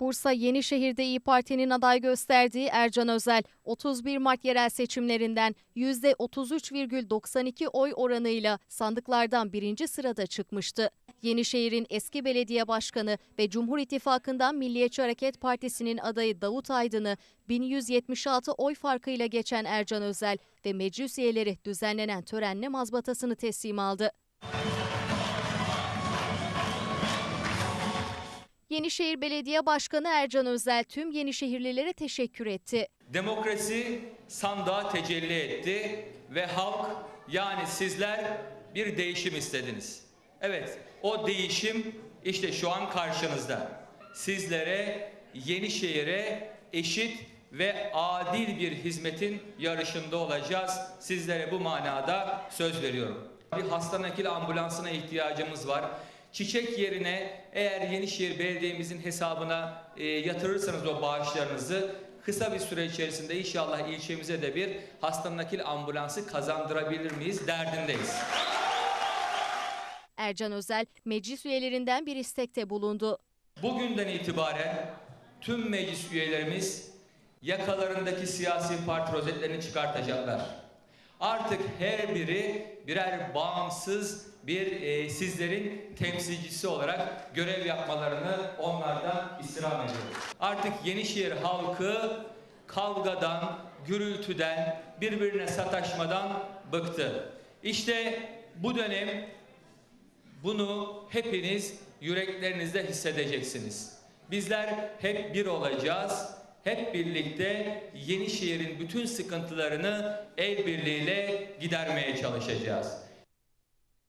Bursa Yenişehir'de İyi Parti'nin aday gösterdiği Ercan Özel, 31 Mart yerel seçimlerinden %33,92 oy oranıyla sandıklardan birinci sırada çıkmıştı. Yenişehir'in eski belediye başkanı ve Cumhur İttifakı'ndan Milliyetçi Hareket Partisi'nin adayı Davut Aydın'ı 1176 oy farkıyla geçen Ercan Özel ve meclis üyeleri düzenlenen törenle mazbatasını teslim aldı. Yenişehir Belediye Başkanı Ercan Özel tüm Yenişehirlilere teşekkür etti. Demokrasi sandığa tecelli etti ve halk yani sizler bir değişim istediniz. Evet o değişim işte şu an karşınızda. Sizlere Yenişehir'e eşit ve adil bir hizmetin yarışında olacağız. Sizlere bu manada söz veriyorum. Bir hasta nakil ambulansına ihtiyacımız var. Çiçek yerine eğer Yenişehir Belediye'mizin hesabına e, yatırırsanız o bağışlarınızı kısa bir süre içerisinde inşallah ilçemize de bir hasta nakil ambulansı kazandırabilir miyiz derdindeyiz. Ercan Özel meclis üyelerinden bir istekte bulundu. Bugünden itibaren tüm meclis üyelerimiz yakalarındaki siyasi parti rozetlerini çıkartacaklar. Artık her biri birer bağımsız bir e, sizlerin temsilcisi olarak görev yapmalarını onlardan istirham ediyorum. Artık Yenişehir halkı kavgadan, gürültüden, birbirine sataşmadan bıktı. İşte bu dönem bunu hepiniz yüreklerinizde hissedeceksiniz. Bizler hep bir olacağız. Hep birlikte Yenişehir'in bütün sıkıntılarını el birliğiyle gidermeye çalışacağız.